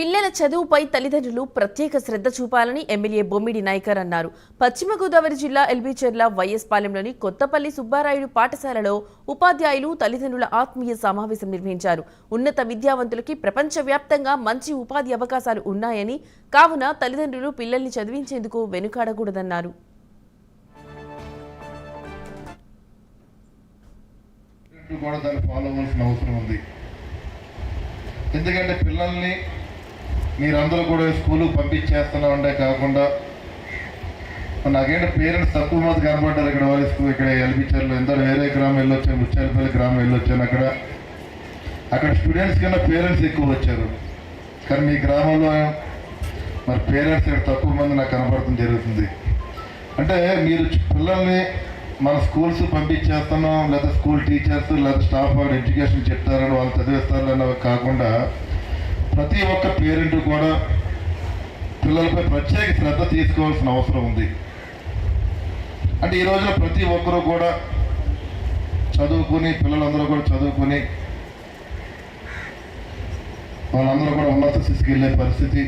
పిల్లల చదువుపై తల్లిదండ్రులు ప్రత్యేక శ్రద్ధ చూపాలని ఎమ్మెల్యే బొమ్మిడి నాయకర్ అన్నారు. పశ్చిమ గోదావరి జిల్లా ఎల్బీచెర్ల వైఎస్ పాలెంలోని కొత్తపల్లి సుబ్బారాయుడు పాఠశాలలో ఉపాధ్యాయులు తల్లిదండ్రుల ఆత్మీయ సమావేశం నిర్వహించారు. ఉన్నత విద్యావంతులకి ప్రపంచవ్యాప్తంగా మంచి ఉపాధి అవకాశాలు ఉన్నాయని కావున తల్లిదండ్రులు పిల్లల్ని చదివించేందుకు వెనుకాడకూడదన్నారు. కూడా దాన్ని ఫాలో అవసరం ఉంది. ఎందుకంటే పిల్లల్ని మీరందరూ కూడా స్కూల్ పంపించేస్తున్నామంటే కాకుండా నాకేంటి పేరెంట్స్ తక్కువ మంది కనబడ్డారు ఇక్కడ వాళ్ళ స్కూల్ ఇక్కడ ఎల్బిచర్లో ఎందరో వేరే గ్రామం వెళ్ళొచ్చాను ముచ్చాలపల్లి గ్రామం వెళ్ళొచ్చాను అక్కడ. అక్కడ స్టూడెంట్స్ కన్నా పేరెంట్స్ ఎక్కువ వచ్చారు. కానీ మీ గ్రామంలో మరి పేరెంట్స్ ఇక్కడ తక్కువ మంది నాకు కనపడటం జరుగుతుంది. అంటే మీరు పిల్లల్ని మన స్కూల్స్ పంపించేస్తున్నాం లేదా స్కూల్ టీచర్స్ లేదా స్టాఫ్ వాళ్ళు ఎడ్యుకేషన్ చెప్తారని వాళ్ళు చదివిస్తారని కాకుండా ప్రతి ఒక్క పేరెంట్ కూడా పిల్లలపై ప్రత్యేక శ్రద్ధ తీసుకోవాల్సిన అవసరం ఉంది. అంటే ఈ రోజున ప్రతి ఒక్కరూ కూడా చదువుకుని పిల్లలందరూ కూడా చదువుకుని వాళ్ళందరూ కూడా ఉన్నత స్థితికి వెళ్ళే పరిస్థితి